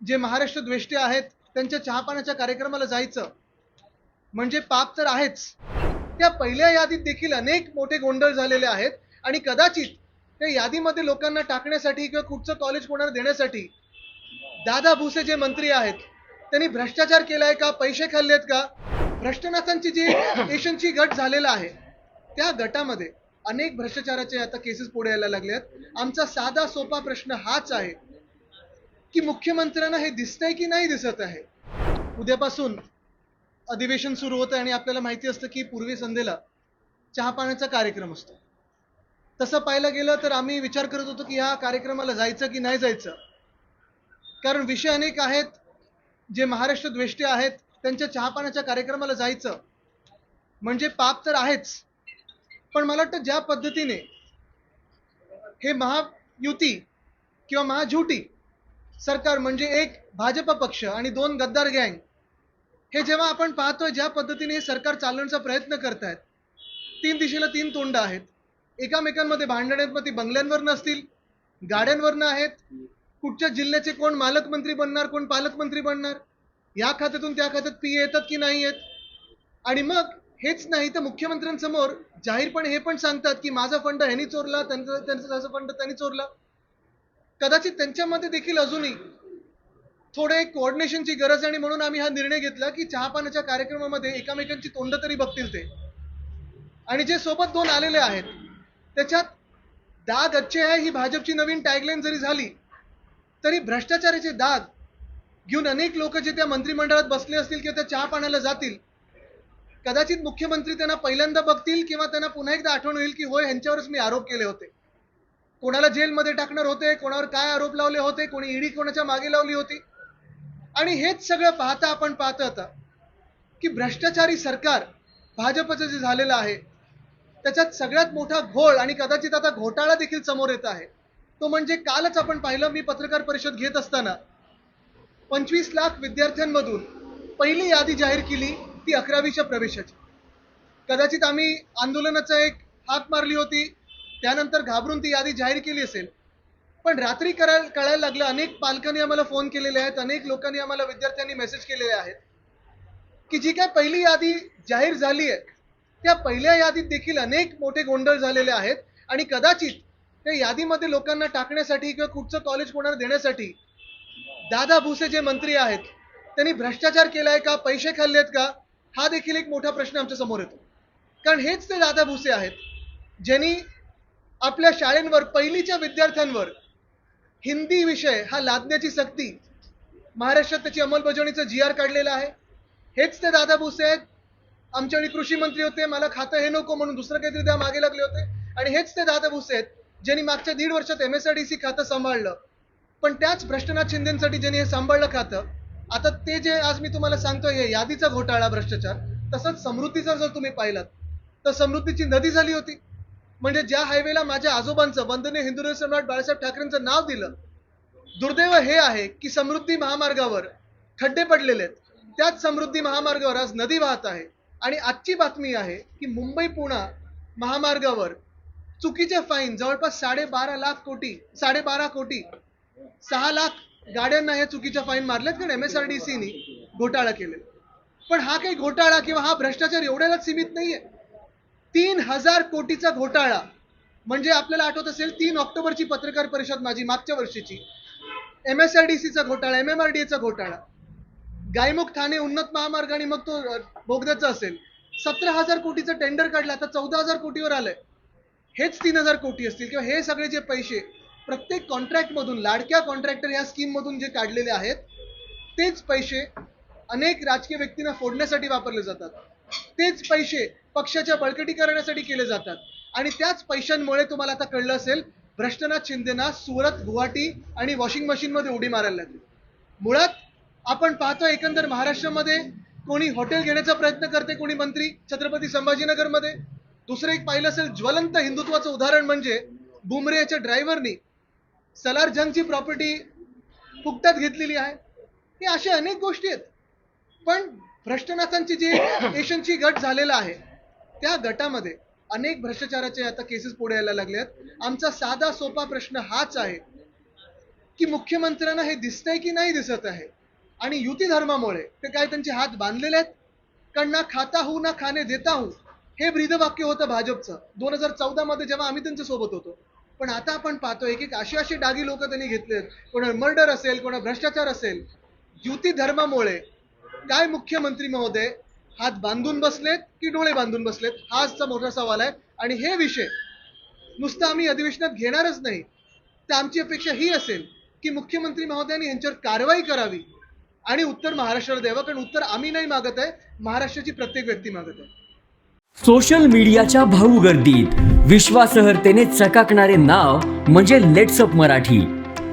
जे महाराष्ट्र द्वेष्टे आहेत त्यांच्या चहापानाच्या कार्यक्रमाला जायचं. म्हणजे पाप तर आहेच. त्या पहिल्या यादीत देखील अनेक मोठे गोंधळ झालेले आहेत आणि कदाचित त्या यादीमध्ये लोकांना टाकण्यासाठी किंवा कुठचं कॉलेज कोणाला देण्यासाठी दादा भुसे जे मंत्री आहेत त्यांनी भ्रष्टाचार केलाय का पैसे खाल्लेत का? भ्रष्टनाथांची जी एशनची गट झालेला आहे त्या गटामध्ये अनेक भ्रष्टाचाराचे आता केसेस पुढे यायला लागलेत. आमचा साधा सोपा प्रश्न हाच आहे की मुख्यमंत्र्यांना हे दिसतंय की नाही दिसत आहे? उद्यापासून अधिवेशन सुरू होतं आणि आपल्याला माहिती असतं की पूर्वी संध्येला चहा पाण्याचा कार्यक्रम असतो. तसं पाहायला गेलं तर आम्ही विचार करत होतो की ह्या कार्यक्रमाला जायचं की नाही जायचं? कारण विषय अनेक आहेत. जे महाराष्ट्र द्वेष्टे आहेत त्यांच्या चहापाण्याच्या कार्यक्रमाला जायचं म्हणजे पाप तर आहेच. पण मला वाटतं ज्या पद्धतीने हे महायुती किंवा महाझुटी सरकार म्हणजे एक भाजप पक्ष आणि दोन गद्दार गँग. हे जेव्हा आपण पाहतोय ज्या पद्धतीने हे सरकार चालवण्याचा प्रयत्न करतायत तीन दिशेला तीन तोंड आहेत. एकामेकांमध्ये भांडण आहेत मग ती बंगल्यांवर नसतील गाड्यांवरनं आहेत कुठच्या जिल्ह्याचे कोण मालकमंत्री बनणार कोण पालकमंत्री बनणार या खात्यातून त्या खात्यात पी येतात की नाही येत? आणि मग हेच नाही तर मुख्यमंत्र्यांसमोर जाहीरपणे हे पण सांगतात की माझा फंड ह्यांनी चोरला त्यांचा त्यांचा फंड त्यांनी चोरला. कदाचित त्यांच्यामध्ये देखील अजूनही थोडे कोऑर्डिनेशनची गरज आहे आणि म्हणून आम्ही हा निर्णय घेतला की चहापानाच्या कार्यक्रमामध्ये एकामेकांची तोंड तरी बघतील ते. आणि जे सोबत दोन आलेले आहेत त्याच्यात दाग अच्छे आहे ही भाजपची नवीन टॅगलाईन जरी झाली तरी भ्रष्टाचाराचे दाग घेऊन अनेक लोक जे त्या मंत्रिमंडळात बसले असतील किंवा त्या चहा पाण्याला जातील कदाचित मुख्यमंत्री त्यांना पहिल्यांदा बघतील किंवा त्यांना पुन्हा एकदा आठवण होईल की होय ह्यांच्यावरच मी आरोप केले होते. कोणाला जेलमध्ये टाकणार होते कोणावर काय आरोप लावले होते कोणी ईडी कोणाच्या मागे लावली होती? आणि हेच सगळं पाहता आपण पाहतो आता की भ्रष्टाचारी सरकार भाजपचं जे झालेलं आहे त्याच्यात सगळ्यात मोठा घोळ आणि कदाचित आता घोटाळा देखील समोर येत आहे. तो म्हणजे कालच आपण पाहिलं मी पत्रकार परिषद घेत असताना पंचवीस लाख विद्यार्थ्यांमधून पहिली यादी जाहीर केली ती अकरावीच्या प्रवेशाची. कदाचित आम्ही आंदोलनाचा एक हात मारली होती त्यानंतर घाबरून ती यादी जाहीर केली असेल. पण रात्री करायला कळायला लागलं अनेक पालकांनी आम्हाला फोन केलेले आहेत अनेक लोकांनी आम्हाला विद्यार्थ्यांनी मेसेज केलेले आहेत की जी काय पहिली यादी जाहीर झाली आहे त्या पहिल्या यादीत देखील अनेक मोठे गोंधळ झालेले आहेत आणि कदाचित त्या यादीमध्ये लोकांना टाकण्यासाठी किंवा कुठचं कॉलेज कोणाला देण्यासाठी दादा भुसे जे मंत्री आहेत त्यांनी भ्रष्टाचार केलाय का पैसे खाल्ले आहेत का हा देखील एक मोठा प्रश्न आमच्यासमोर येतो. कारण हेच ते दादा भुसे आहेत ज्यांनी आपल्या शाळेंवर पहिलीच्या विद्यार्थ्यांवर हिंदी विषय हा लादण्याची सक्ती महाराष्ट्रात त्याची अंमलबजावणीचं जी आर काढलेलं आहे. हेच ते दादा भुसे आहेत. आमच्याकडे कृषी मंत्री होते. मला खातं हे नको म्हणून दुसरं काहीतरी द्या मागे लागले होते. आणि हेच ते दादा भुसे आहेत ज्यांनी मागच्या दीड वर्षात M S R D C खातं सांभाळलं. पण त्याच भ्रष्टनाथ शिंदेसाठी ज्यांनी हे सांभाळलं खातं आता ते जे आज मी तुम्हाला सांगतोय हे यादीचा घोटाळा भ्रष्टाचार तसंच समृद्धीचा जर तुम्ही पाहिलात तर समृद्धीची नदी झाली होती. म्हणजे ज्या हायवेला माझ्या आजोबांचं वंदनीय हिंदू सम्राट बाळासाहेब ठाकरेंचं नाव दिलं दुर्दैव हे आहे की समृद्धी महामार्गावर खड्डे पडलेले आहेत. त्याच समृद्धी महामार्गावर आज नदी वाहत आहे. आणि आजची बातमी आहे की मुंबई पुणा महामार्गावर चुकीचे फाईन जवळपास साडेबारा लाख कोटी साडेबारा कोटी सहा लाख गाड्यांना हे चुकीच्या फाईन मारलेत कारण एम एस आर डी सीनी घोटाळा केलेला. पण हा काही घोटाळा किंवा हा भ्रष्टाचार एवढ्यालाच सीमित नाहीये. तीन हजार कोटीचा घोटाळा. म्हणजे आपल्याला आठवत असेल तीन ऑक्टोबरची पत्रकार परिषद माझी मागच्या वर्षीची. एम एस आर डी सीचा घोटाळा एम एम आर डी एचा घोटाळा. गायमुख ठाणे उन्नत महामार्ग आणि मग तो बोगद्याचा असेल. सतरा हजार कोटीचं टेंडर काढलं आता चौदा हजार कोटीवर आलंय. हेच तीन हजार कोटी असतील किंवा हे सगळे जे पैसे प्रत्येक कॉन्ट्रॅक्ट मधून लाडक्या कॉन्ट्रॅक्टर या स्कीम मधून जे काढलेले आहेत तेच पैसे अनेक राजकीय व्यक्तींना फोडण्यासाठी वापरले जातात. तेच पैसे पक्षाच्या बळकटी करण्यासाठी केले जातात. आणि त्याच पैशांमुळे तुम्हाला आता कळलं असेल भ्रष्टनाथ शिंदेना सुरत गुवाहाटी आणि वॉशिंग मशीन मध्ये उडी मारायला लागली. मुळात आपण पाहतो एकंदर महाराष्ट्रामध्ये कोणी हॉटेल घेण्याचा प्रयत्न करते कोणी मंत्री छत्रपती संभाजीनगरमध्ये. दुसरं एक पाहिलं असेल ज्वलंत हिंदुत्वाचं उदाहरण म्हणजे बुमरे याच्या ड्रायव्हरनी सलार जंगची प्रॉपर्टी फुकटात घेतलेली आहे. हे अशा अनेक गोष्टी आहेत. पण भ्रष्टनाथांची जी एशनची गट झालेला आहे त्या गटामध्ये अनेक भ्रष्टाचाराचे आता केसेस पुढे यायला लागले आहेत. आमचा साधा सोपा प्रश्न हाच आहे की मुख्यमंत्र्यांना हे दिसतंय की नाही दिसत आहे? आणि युती धर्मामुळे ते काय त्यांचे हात बांधलेले आहेत? कारण ना खाता हू ना खाणे देता हू हे ब्रीदवाक्य होतं भाजपचं. दोन हजार चौदा मध्ये जेव्हा आम्ही त्यांच्यासोबत होतो. पण आता आपण पाहतोय की अशी अशी डागी लोक त्यांनी घेतलेत. कोणा मर्डर असेल कोणा भ्रष्टाचार असेल. युती धर्मामुळे काय मुख्यमंत्री महोदय हात बांधून बसलेत की डोळे बांधून बसलेत? हा आजचा मोठा सवाल आहे. आणि हे विषय नुसतं आम्ही अधिवेशनात घेणारच नाही. तर आमची अपेक्षा ही असेल की मुख्यमंत्री महोदयांनी यांच्यावर कारवाई करावी आणि उत्तर महाराष्ट्राला द्यावं कारण उत्तर आम्ही नाही मागत आहे महाराष्ट्राची प्रत्येक व्यक्ती मागत आहे. सोशल मीडियाच्या भाऊ गर्दीत विश्वासार्हतेने चकाकणारे नाव म्हणजे लेट्सअप मराठी.